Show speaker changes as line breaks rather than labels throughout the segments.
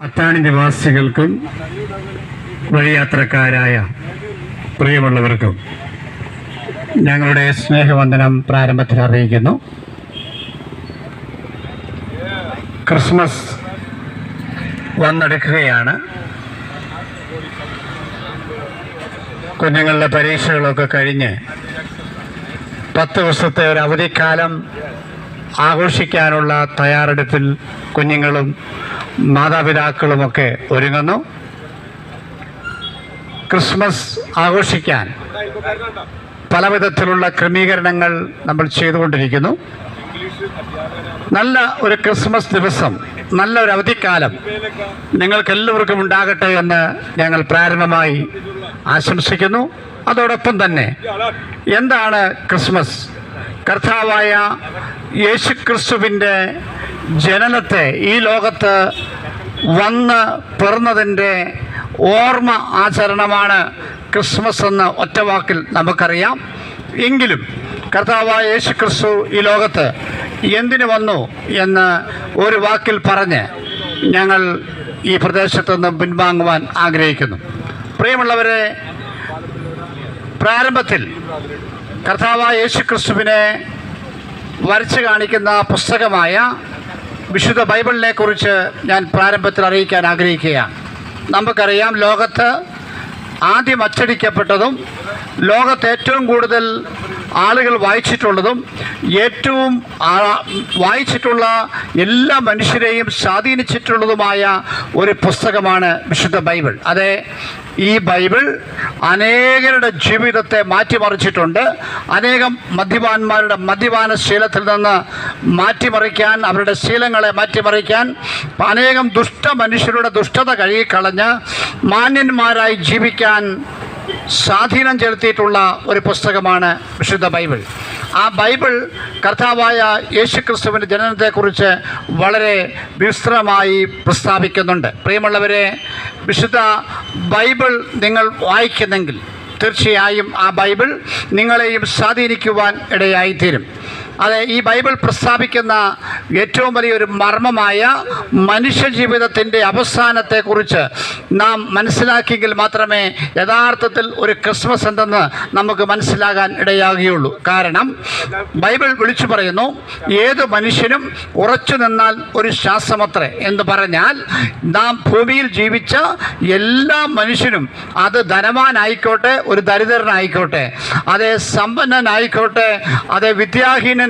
അത്താണി നിവാസികൾക്കും വഴിയാത്രക്കാരായ പ്രിയമുള്ളവർക്കും ഞങ്ങളുടെ സ്നേഹവന്ദനം പ്രാരംഭത്തിൽ അറിയിക്കുന്നു. ക്രിസ്മസ് വന്നെടുക്കുകയാണ്. കുഞ്ഞുങ്ങളുടെ പരീക്ഷകളൊക്കെ കഴിഞ്ഞ് പത്ത് ദിവസത്തെ ഒരു അവധിക്കാലം ആഘോഷിക്കാനുള്ള തയ്യാറെടുപ്പിൽ കുഞ്ഞുങ്ങളും മാതാപിതാക്കളുമൊക്കെ ഒരുങ്ങുന്നു. ക്രിസ്മസ് ആഘോഷിക്കാൻ പല വിധത്തിലുള്ള ക്രമീകരണങ്ങൾ നമ്മൾ ചെയ്തുകൊണ്ടിരിക്കുന്നു. നല്ല ഒരു ക്രിസ്മസ് ദിവസം നല്ല ഒരു അവധിക്കാലം നിങ്ങൾക്കെല്ലാവർക്കും ഉണ്ടാകട്ടെ എന്ന് ഞങ്ങൾ പ്രാരംഭമായി ആശംസിക്കുന്നു. അതോടൊപ്പം തന്നെ എന്താണ് ക്രിസ്മസ്? കർത്താവായ യേശു ക്രിസ്തുവിന്റെ ജനനത്തെ ഈ ലോകത്ത് വന്ന് പിറന്നതിന്റെ ഓർമ്മ ആചരണമാണ് ക്രിസ്മസ് എന്ന ഒറ്റവാക്കിൽ നമുക്കറിയാം. എങ്കിലും കർത്താവായ യേശു ക്രിസ്തു ഈ ലോകത്ത് എന്തിനു വന്നു എന്ന് ഒരു വാക്കിൽ പറഞ്ഞ് ഞങ്ങൾ ഈ പ്രദേശത്തു നിന്ന് പിൻവാങ്ങുവാൻ ആഗ്രഹിക്കുന്നു. പ്രിയമുള്ളവരെ പ്രാരംഭത്തിൽ കർത്താവായ യേശു ക്രിസ്തുവിനെ വരച്ച് കാണിക്കുന്ന പുസ്തകമായ വിശുദ്ധ ബൈബിളിനെ കുറിച്ച് ഞാൻ പ്രാരംഭത്തിൽ അറിയിക്കാൻ ആഗ്രഹിക്കുകയാണ്. നമുക്കറിയാം ലോകത്ത് ആദ്യം അച്ചടിക്കപ്പെട്ടതും ലോകത്ത് ഏറ്റവും കൂടുതൽ ആളുകൾ വായിച്ചിട്ടുള്ളതും ഏറ്റവും വായിച്ചിട്ടുള്ള എല്ലാ മനുഷ്യരെയും സ്വാധീനിച്ചിട്ടുള്ളതുമായ ഒരു പുസ്തകമാണ് വിശുദ്ധ ബൈബിൾ. അതെ ഈ ബൈബിൾ അനേകരുടെ ജീവിതത്തെ മാറ്റിമറിച്ചിട്ടുണ്ട്. അനേകം മദ്യപാന്മാരുടെ മദ്യപാന ശീലത്തിൽ നിന്ന് മാറ്റിമറിക്കാൻ അവരുടെ ശീലങ്ങളെ മാറ്റിമറിക്കാൻ അനേകം ദുഷ്ട മനുഷ്യരുടെ ദുഷ്ടത കഴുകിക്കളഞ്ഞ് മാന്യന്മാരായി ജീവിക്കാൻ സ്വാധീനം ചെലുത്തിയിട്ടുള്ള ഒരു പുസ്തകമാണ് വിശുദ്ധ ബൈബിൾ. ആ ബൈബിൾ കർത്താവായ യേശുക്രിസ്തുവിന്റെ ജനനത്തെക്കുറിച്ച് വളരെ വിസ്തൃതമായി പ്രസ്താവിക്കുന്നുണ്ട്. പ്രിയമുള്ളവരെ വിശുദ്ധ ബൈബിൾ നിങ്ങൾ വായിക്കുന്നെങ്കിൽ തീർച്ചയായും ആ ബൈബിൾ നിങ്ങളെയും സ്വാധീനിക്കുവാൻ ഇടയായിത്തീരും. അതെ ഈ ബൈബിൾ പ്രസ്താവിക്കുന്ന ഏറ്റവും വലിയൊരു മർമ്മമായ മനുഷ്യജീവിതത്തിന്റെ അവസാനത്തെക്കുറിച്ച് നാം മനസ്സിലാക്കിയെങ്കിൽ മാത്രമേ യഥാർത്ഥത്തിൽ ഒരു ക്രിസ്മസ് എന്തെന്ന് നമുക്ക് മനസ്സിലാകാൻ ഇടയാകുകയുള്ളൂ. കാരണം ബൈബിൾ വിളിച്ചു പറയുന്നു ഏത് മനുഷ്യനും ഉറച്ചു നിന്നാൽ ഒരു ശ്വാസമത്രേ എന്ന് പറഞ്ഞാൽ നാം ഭൂമിയിൽ ജീവിച്ച എല്ലാ മനുഷ്യനും അത് ധനവാനായിക്കോട്ടെ ഒരു ദരിദ്രനായിക്കോട്ടെ അതേ സമ്പന്നനായിക്കോട്ടെ അതേ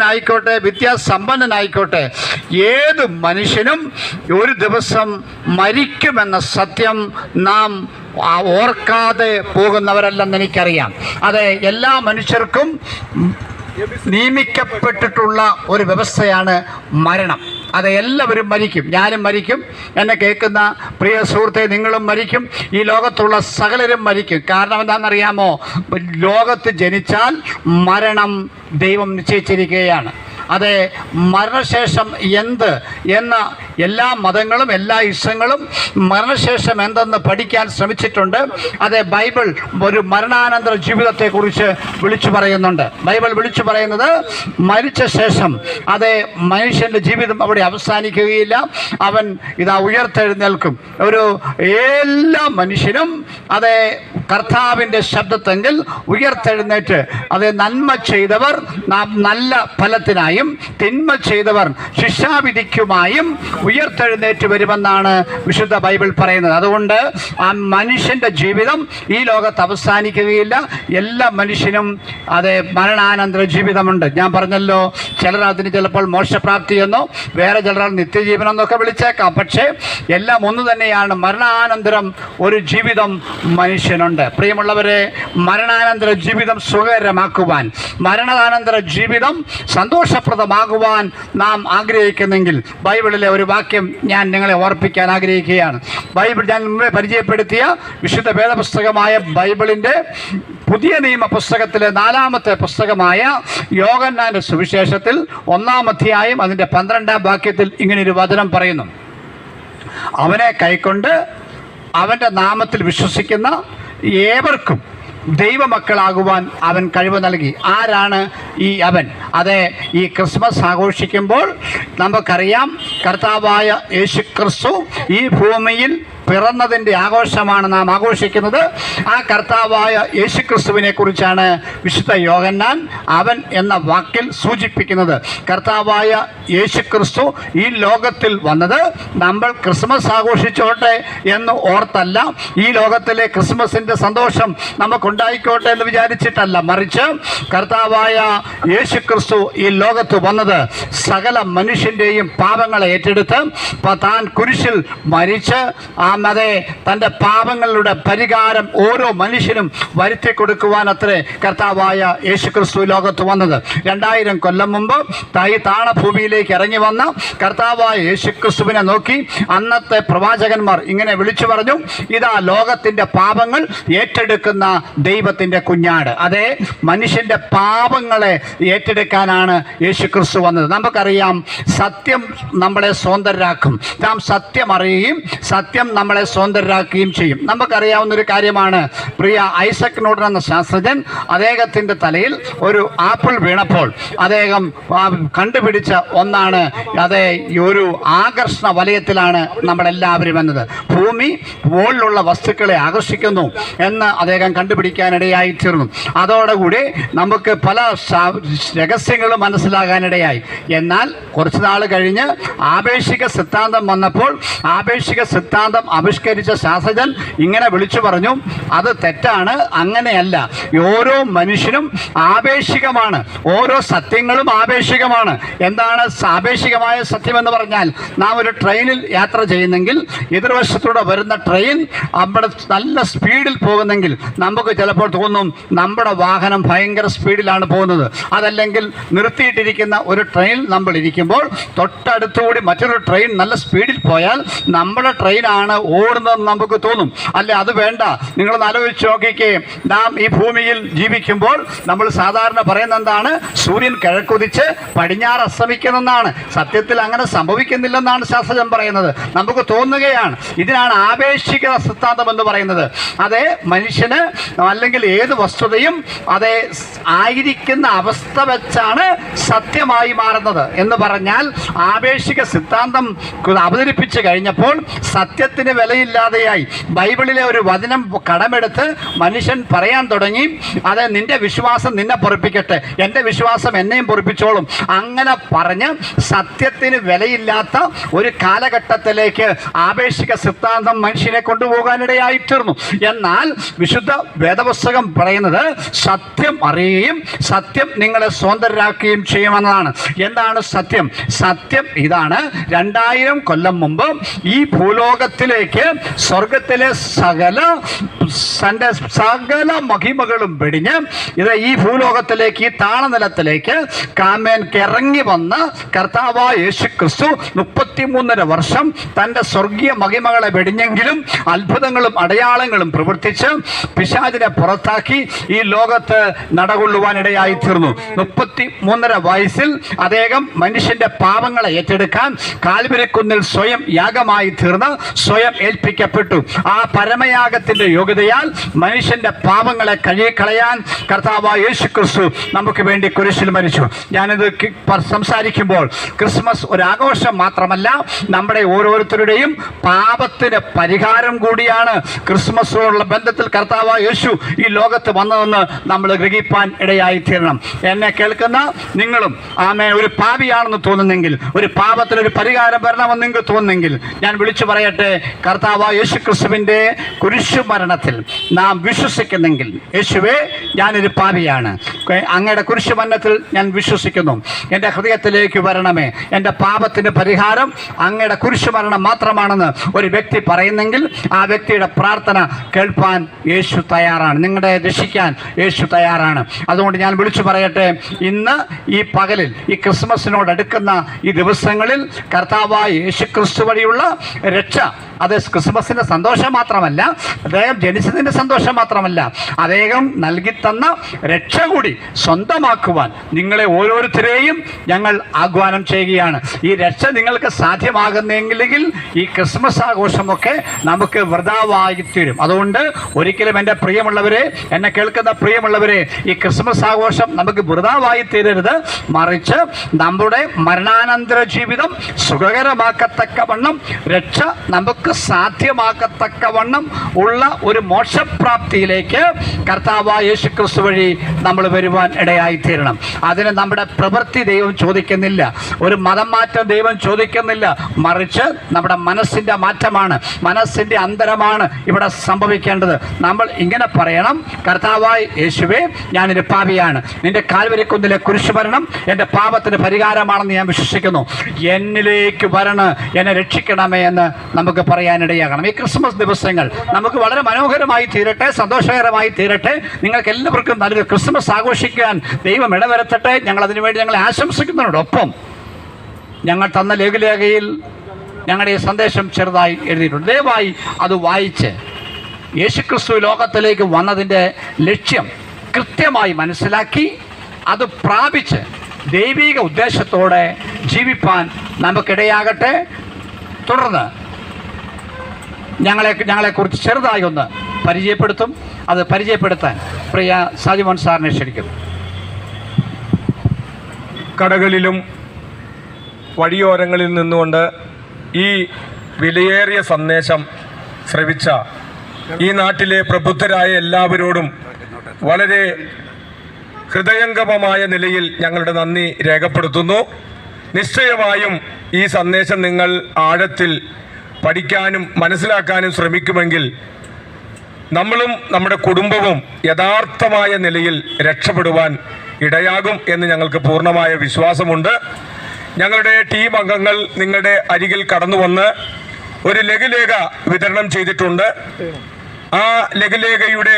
വിദ്യാഹീനനായിക്കോട്ടെ വിദ്യാസമ്പന്നനായിക്കോട്ടെ ഏത് മനുഷ്യനും ഒരു ദിവസം മരിക്കുമെന്ന സത്യം നാം ഓർക്കാതെ പോകുന്നവരല്ലെന്ന് എനിക്കറിയാം. അതെ എല്ലാ മനുഷ്യർക്കും നിയമിക്കപ്പെട്ടിട്ടുള്ള ഒരു വ്യവസ്ഥയാണ് മരണം. അത് എല്ലാവരും മരിക്കും. ഞാനും മരിക്കും. എന്നെ കേൾക്കുന്ന പ്രിയ സുഹൃത്തെ നിങ്ങളും മരിക്കും. ഈ ലോകത്തുള്ള സകലരും മരിക്കും. കാരണം എന്താണെന്നറിയാമോ? ലോകത്ത് ജനിച്ചാൽ മരണം ദൈവം നിശ്ചയിച്ചിരിക്കുകയാണ്. അതെ മരണശേഷം എന്ത് എന്ന എല്ലാ മതങ്ങളും എല്ലാ ഇഷ്ടങ്ങളും മരണശേഷം എന്തെന്ന് പഠിക്കാൻ ശ്രമിച്ചിട്ടുണ്ട്. അതെ ബൈബിൾ ഒരു മരണാനന്തര ജീവിതത്തെക്കുറിച്ച് വിളിച്ചു പറയുന്നുണ്ട്. ബൈബിൾ വിളിച്ചു പറയുന്നത് മരിച്ച ശേഷം. അതെ മനുഷ്യന്റെ ജീവിതം അവിടെ അവസാനിക്കുകയില്ല. അവൻ ഇതാ ഉയർത്തെഴുന്നേൽക്കും. ഒരു എല്ലാ മനുഷ്യനും അതെ കർത്താവിന്റെ ശബ്ദത്തെങ്കിൽ ഉയർത്തെഴുന്നേറ്റ്. അത് നന്മ ചെയ്തവർ നാം നല്ല ഫലത്തിനായും തിന്മ ചെയ്തവർ ശിക്ഷാവിധിക്കുമായും ഉയർത്തെഴുന്നേറ്റ് വരുമെന്നാണ് വിശുദ്ധ ബൈബിൾ പറയുന്നത്. അതുകൊണ്ട് ആ മനുഷ്യന്റെ ജീവിതം ഈ ലോകത്ത് അവസാനിക്കുകയില്ല. എല്ലാ മനുഷ്യനും അത് മരണാനന്തര ജീവിതമുണ്ട്. ഞാൻ പറഞ്ഞല്ലോ ചിലർ അതിന് ചിലപ്പോൾ മോക്ഷപ്രാപ്തി എന്നോ വേറെ ചിലർ നിത്യജീവനം എന്നൊക്കെ വിളിച്ചേക്കാം. പക്ഷേ എല്ലാം ഒന്ന് തന്നെയാണ്. മരണാനന്തരം ഒരു ജീവിതം മനുഷ്യനുണ്ട്. പ്രിയമുള്ളവരെ മരണാനന്തര ജീവിതം സുഖകരമാക്കുവാൻ മരണാനന്തര ജീവിതം സന്തോഷപ്രദമാകുവാൻ നാം ആഗ്രഹിക്കുന്നെങ്കിൽ ബൈബിളിലെ ഒരു വാക്യം ഞാൻ നിങ്ങളെ ഓർപ്പിക്കാൻ ആഗ്രഹിക്കുകയാണ്. ബൈബിൾ ഞാൻ മുമ്പേ പരിചയപ്പെടുത്തിയ വിശുദ്ധ വേദപുസ്തകമായ ബൈബിളിന്റെ പുതിയ നിയമ പുസ്തകത്തിലെ നാലാമത്തെ പുസ്തകമായ യോഗന്നാന്റെ സുവിശേഷത്തിൽ ഒന്നാം അതിന്റെ പന്ത്രണ്ടാം വാക്യത്തിൽ ഇങ്ങനെ ഒരു വചനം പറയുന്നു. അവനെ കൈക്കൊണ്ട് അവന്റെ നാമത്തിൽ വിശ്വസിക്കുന്ന ഏവർക്കും ദൈവമക്കളാകുവാൻ അവൻ കഴിവ് നൽകി. ആരാണ് ഈ അവൻ? അതെ ഈ ക്രിസ്മസ് ആഘോഷിക്കുമ്പോൾ നമുക്കറിയാം കർത്താവായ യേശു ക്രിസ്തു ഈ ഭൂമിയിൽ പിറന്നതിന്റെ ആഘോഷമാണ് നാം ആഘോഷിക്കുന്നത്. ആ കർത്താവായ യേശുക്രിസ്തുവിനെ കുറിച്ചാണ് വിശുദ്ധ യോഗന്നാൻ അവൻ എന്ന വാക്കിൽ സൂചിപ്പിക്കുന്നത്. കർത്താവായ യേശുക്രിസ്തു ഈ ലോകത്തിൽ വന്നത്. നമ്മൾ ക്രിസ്മസ് ആഘോഷിച്ചോട്ടെ എന്ന് ഓർത്തല്ല. ഈ ലോകത്തിലെ ക്രിസ്മസിന്റെ സന്തോഷം നമുക്കുണ്ടായിക്കോട്ടെ എന്ന് വിചാരിച്ചിട്ടല്ല. മറിച്ച് കർത്താവായ യേശുക്രിസ്തു ഈ ലോകത്ത് വന്നത് സകല മനുഷ്യന്റെയും പാപങ്ങളെ ഏറ്റെടുത്ത് താൻ കുരിശിൽ മരിച്ച് ആ അതെ തന്റെ പാപങ്ങളുടെ പരിഹാരം ഓരോ മനുഷ്യനും വരുത്തി കൊടുക്കുവാൻ അത്രേ കർത്താവായ യേശുക്രിസ്തു ലോകത്ത് വന്നത്. രണ്ടായിരം കൊല്ലം മുമ്പ് തൈ താണഭൂമിയിലേക്ക് ഇറങ്ങി വന്ന കർത്താവായ യേശുക്രിസ്തുവിനെ നോക്കി അന്നത്തെ പ്രവാചകന്മാർ ഇങ്ങനെ വിളിച്ചു പറഞ്ഞു ഇതാ ലോകത്തിന്റെ പാപങ്ങൾ ഏറ്റെടുക്കുന്ന ദൈവത്തിന്റെ കുഞ്ഞാട്. അതെ മനുഷ്യന്റെ പാപങ്ങളെ ഏറ്റെടുക്കാനാണ് യേശുക്രിസ്തു വന്നത്. നമുക്കറിയാം സത്യം നമ്മളെ സ്വതന്ത്രരാക്കും നാം സത്യം അറിയുകയും സത്യം നമ്മളെ സ്വതന്ത്രരാക്കുകയും ചെയ്യും. നമുക്കറിയാവുന്ന ഒരു കാര്യമാണ് പ്രിയ ഐസക് ന്യൂട്ടൻ എന്ന ശാസ്ത്രജ്ഞൻ അദ്ദേഹത്തിന്റെ തലയിൽ ഒരു ആപ്പിൾ വീണപ്പോൾ അദ്ദേഹം കണ്ടുപിടിച്ച ഒന്നാണ് അതേ ഒരു ആകർഷണ വലയത്തിലാണ് നമ്മളെല്ലാവരും എന്നത്. ഭൂമി മുകളിലുള്ള വസ്തുക്കളെ ആകർഷിക്കുന്നു എന്ന് അദ്ദേഹം കണ്ടുപിടിക്കാനിടയായി തീർന്നു. അതോടുകൂടി നമുക്ക് പല രഹസ്യങ്ങളും മനസ്സിലാകാനിടയായി. എന്നാൽ കുറച്ച് നാൾ കഴിഞ്ഞ് ആപേക്ഷിക സിദ്ധാന്തം വന്നപ്പോൾ ആപേക്ഷിക സിദ്ധാന്തം ആവിഷ്കരിച്ച ശാസ്ത്രജ്ഞൻ ഇങ്ങനെ വിളിച്ചു പറഞ്ഞു അത് തെറ്റാണ് അങ്ങനെയല്ല. ഓരോ മനുഷ്യനും ആപേക്ഷികമാണ്. ഓരോ സത്യങ്ങളും ആപേക്ഷികമാണ്. എന്താണ് ആപേക്ഷികമായ സത്യം എന്ന് പറഞ്ഞാൽ നാം ഒരു ട്രെയിനിൽ യാത്ര ചെയ്യുന്നെങ്കിൽ എതിർവശത്തൂടെ വരുന്ന ട്രെയിൻ അവിടെ നല്ല സ്പീഡിൽ പോകുന്നെങ്കിൽ നമുക്ക് ചിലപ്പോൾ തോന്നും നമ്മുടെ വാഹനം ഭയങ്കര സ്പീഡിലാണ് പോകുന്നത്. അതല്ലെങ്കിൽ നിർത്തിയിട്ടിരിക്കുന്ന ഒരു ട്രെയിൻ നമ്മൾ ഇരിക്കുമ്പോൾ തൊട്ടടുത്തുകൂടി മറ്റൊരു ട്രെയിൻ നല്ല സ്പീഡിൽ പോയാൽ നമ്മുടെ ട്രെയിനാണ് ഓടുന്നതെന്ന് നമുക്ക് തോന്നും. അല്ലെ അത് വേണ്ട. നിങ്ങൾ ആലോചിച്ച് നോക്കിക്കേ. നാം ഈ ഭൂമിയിൽ ജീവിക്കുമ്പോൾ നമ്മൾ സാധാരണ പറയുന്ന എന്താണ്? സൂര്യൻ കിഴക്കുതിച്ച് പടിഞ്ഞാറ് അസ്തമിക്കുന്നെന്നാണ് സത്യത്തിൽ അങ്ങനെ സംഭവിക്കുന്നില്ലെന്നാണ് ശാസ്ത്രജ്ഞൻ പറയുന്നത്. നമുക്ക് തോന്നുകയാണ്. ഇതിനാണ് ആപേക്ഷിക സിദ്ധാന്തം എന്ന് പറയുന്നത്. അതെ മനുഷ്യന് അല്ലെങ്കിൽ ഏത് വസ്തുതയും അതെ ആയിരിക്കുന്ന അവസ്ഥ വെച്ചാണ് സത്യമായി മാറുന്നത് എന്ന് പറഞ്ഞാൽ ആപേക്ഷിക സിദ്ധാന്തം അവതരിപ്പിച്ചു കഴിഞ്ഞപ്പോൾ സത്യത്തിന് വിലയില്ലാതെയായി. ബൈബിളിലെ ഒരു വചനം കടമെടുത്ത് മനുഷ്യൻ പറയാൻ തുടങ്ങി. അത് നിന്റെ വിശ്വാസം നിന്നെ പൊറപ്പിക്കട്ടെ. എന്റെ വിശ്വാസം എന്നെയും പൊറപ്പിച്ചോളും. അങ്ങനെ പറഞ്ഞ് സത്യത്തിന് വിലയില്ലാത്ത ഒരു കാലഘട്ടത്തിലേക്ക് ആപേക്ഷിക സിദ്ധാന്തം മനുഷ്യനെ കൊണ്ടുപോകാനിടയായി തീർന്നു എന്നാൽ വിശുദ്ധ വേദപുസ്തകം പറയുന്നത് സത്യം അറിയുകയും സത്യം നിങ്ങളെ സ്വതന്ത്രരാക്കുകയും ചെയ്യുമെന്നതാണ്. എന്താണ് സത്യം? സത്യം ഇതാണ്. രണ്ടായിരം കൊല്ലം മുമ്പ് ഈ ഭൂലോകത്തിലേക്ക് സ്വർഗത്തിലെ സകല സകല മഹിമകളും വെടിഞ്ഞ് ഇത് ഈ ഭൂലോകത്തിലേക്ക് ഈ താണനിലത്തിലേക്ക് കാമേൻ ഇറങ്ങി വന്ന കർത്താവായ യേശു ക്രിസ്തു മുപ്പത്തിമൂന്നര വർഷം തന്റെ സ്വർഗീയ മഹിമകളെ വെടിഞ്ഞെങ്കിലും അത്ഭുതങ്ങളും അടയാളങ്ങളും പ്രവർത്തിച്ച് പിശാചിനെ പുറത്താക്കി ഈ ലോകത്ത് നടകൊള്ളുവാനിടയായി തീർന്നു. മുപ്പത്തി മൂന്നര വയസ്സിൽ അദ്ദേഹം മനുഷ്യന്റെ പാപങ്ങളെ ഏറ്റെടുക്കാൻ കാൽവരക്കുന്നിൽ സ്വയം യാഗമായി തീർന്ന് സ്വയം ഏൽപ്പിക്കപ്പെട്ടു. ആ പരമയാഗത്തിന്റെ യോഗ്യതയാൽ മനുഷ്യന്റെ പാപങ്ങളെ കഴുകിക്കളയാൻ കർത്താവ് യേശു ക്രിസ്തു നമുക്ക് വേണ്ടി കുരിശിൽ മരിച്ചു. ഞാനിത് സംസാരിക്കുമ്പോൾ ക്രിസ്മസ് ഒരു ആഘോഷം മാത്രമല്ല നമ്മുടെ ഓരോരുത്തരുടെയും പാപത്തിന് പരിഹാരം കൂടിയാണ് ക്രിസ്മസോടുള്ള ബന്ധത്തിൽ കർത്താവ് യേശു ഈ ലോകത്ത് വന്നതെന്ന് നമ്മൾ ഗ്രഹിപ്പാൻ ഇടയായി തീരണം എന്നെ കേൾക്കുന്ന നിങ്ങളും ആമേ ഒരു പാപിയാണെന്ന് തോന്നുന്നെങ്കിൽ ഒരു പാപത്തിനൊരു പരിഹാരം വരണമെന്ന് നിങ്ങൾക്ക് തോന്നുന്നെങ്കിൽ ഞാൻ വിളിച്ചു പറയട്ടെ കർത്താവായ യേശു ക്രിസ്തുവിന്റെ കുരിശു മരണത്തിൽ നാം വിശ്വസിക്കുന്നെങ്കിൽ യേശുവേ ഞാനൊരു പാപിയാണ്. അങ്ങയുടെ കുരിശു മരണത്തിൽ ഞാൻ വിശ്വസിക്കുന്നു. എന്റെ ഹൃദയത്തിലേക്ക് വരണമേ. എന്റെ പാപത്തിന് പരിഹാരം അങ്ങയുടെ കുരിശു മരണം മാത്രമാണെന്ന് ഒരു വ്യക്തി പറയുന്നെങ്കിൽ ആ വ്യക്തിയുടെ പ്രാർത്ഥന കേൾപ്പാൻ യേശു തയ്യാറാണ്. നിങ്ങളുടെ രക്ഷിക്കാൻ യേശു തയ്യാറാണ്. അതുകൊണ്ട് ഞാൻ വിളിച്ചു പറയട്ടെ ഇന്ന് ഈ പകലിൽ ഈ ക്രിസ്മസിനോടടുക്കുന്ന ഈ ദിവസങ്ങളിൽ കർത്താവായ യേശു ക്രിസ്തു വഴിയുള്ള രക്ഷ അത് ക്രിസ്മസിന്റെ സന്തോഷം മാത്രമല്ല അദ്ദേഹം ജനിച്ചതിന്റെ സന്തോഷം മാത്രമല്ല അദ്ദേഹം നൽകിത്തന്ന തന്ന രക്ഷ കൂടി സ്വന്തമാക്കുവാൻ നിങ്ങളെ ഓരോരുത്തരെയും ഞങ്ങൾ ആഹ്വാനം ചെയ്യുകയാണ്. ഈ രക്ഷ നിങ്ങൾക്ക് സാധ്യമാകുന്നെങ്കിൽ ഈ ക്രിസ്മസ് ആഘോഷമൊക്കെ നമുക്ക് വൃതാവായി തീരും അതുകൊണ്ട് ഒരിക്കലും എന്റെ പ്രിയമുള്ളവരെ എന്നെ കേൾക്കുന്ന പ്രിയമുള്ളവരെ ഈ ക്രിസ്മസ് ആഘോഷം നമുക്ക് വൃതാവായി തീരരുത് മറിച്ച് നമ്മുടെ മരണാനന്തര ജീവിതം സുഖകരമാക്കത്തക്കവണ്ണം രക്ഷ നമുക്ക് സാധ്യമാക്കത്തക്കവണ്ണം ഉള്ള ഒരു മോക്ഷപ്രാപ്തിയിലേക്ക് കർത്താവായ യേശു ക്രിസ്തു വഴി നമ്മൾ വരുവാൻ ഇടയായിത്തീരണം. അതിന് നമ്മുടെ പ്രവൃത്തി ദൈവം ചോദിക്കുന്നില്ല. ഒരു മതം മാറ്റം ദൈവം ചോദിക്കുന്നില്ല. മറിച്ച് നമ്മുടെ മനസ്സിന്റെ മാറ്റമാണ്. മനസ്സിന്റെ അന്തരമാണ് ഇവിടെ സംഭവിക്കേണ്ടത്. നമ്മൾ ഇങ്ങനെ പറയണം കർത്താവായ യേശുവേ ഞാനൊരു പാപിയാണ്. നിന്റെ കാൽവരിക്കുന്നിലെ കുരിശുമരണം എന്റെ പാപത്തിന് പരിഹാരമാണെന്ന് ഞാൻ വിശ്വസിക്കുന്നു. എന്നിലേക്ക് വരണ് എന്നെ രക്ഷിക്കണമേ എന്ന് നമുക്ക് പറയാനിടയാകണം. ഈ ക്രിസ്മസ് ദിവസങ്ങൾ നമുക്ക് വളരെ മനോഹരമായി തീരട്ടെ സന്തോഷകരമായി തീരട്ടെ. നിങ്ങൾക്ക് എല്ലാവർക്കും നല്ലൊരു ക്രിസ്മസ് ആഘോഷിക്കാൻ ദൈവം ഇടവരുത്തട്ടെ. ഞങ്ങൾ അതിനുവേണ്ടി ഞങ്ങളെ ആശംസിക്കുന്നതിനോടൊപ്പം ഞങ്ങൾ തന്ന ലഘുലേഖയിൽ ഞങ്ങളുടെ ഈ സന്ദേശം ചെറുതായി എഴുതിയിട്ടുണ്ട്. ദയവായി അത് വായിച്ച് യേശുക്രിസ്തു ലോകത്തിലേക്ക് വന്നതിന്റെ ലക്ഷ്യം കൃത്യമായി മനസ്സിലാക്കി അത് പ്രാപിച്ച് ദൈവിക ഉദ്ദേശത്തോടെ ജീവിപ്പാൻ നമുക്കിടയാകട്ടെ. തുടർന്ന് ഞങ്ങളെ ഞങ്ങളെ കുറിച്ച് ചെറുതായി ഒന്ന് പരിചയപ്പെടുത്തും. അത് പരിചയപ്പെടുത്താൻ പ്രിയ സാജിമോൻ സാറിനെ ക്ഷണിക്കുന്നു.
കടകളിലും വഴിയോരങ്ങളിൽ നിന്നുകൊണ്ട് ഈ വിലയേറിയ സന്ദേശം ശ്രവിച്ച ഈ നാട്ടിലെ പ്രബുദ്ധരായ എല്ലാവരോടും വളരെ ഹൃദയംഗമമായ നിലയിൽ ഞങ്ങളുടെ നന്ദി രേഖപ്പെടുത്തുന്നു. നിശ്ചയമായും ഈ സന്ദേശം നിങ്ങൾ ആഴത്തിൽ പഠിക്കാനും മനസ്സിലാക്കാനും ശ്രമിക്കുമെങ്കിൽ നമ്മളും നമ്മുടെ കുടുംബവും യഥാർത്ഥമായ നിലയിൽ രക്ഷപ്പെടുവാൻ ഇടയാകും എന്ന് ഞങ്ങൾക്ക് പൂർണമായ വിശ്വാസമുണ്ട്. ഞങ്ങളുടെ ടീം അംഗങ്ങൾ നിങ്ങളുടെ അരികിൽ കടന്നു വന്ന് ഒരു ലഘുലേഖ വിതരണം ചെയ്തിട്ടുണ്ട്. ആ ലഘുലേഖയുടെ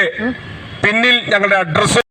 പിന്നിൽ ഞങ്ങളുടെ അഡ്രസ്സും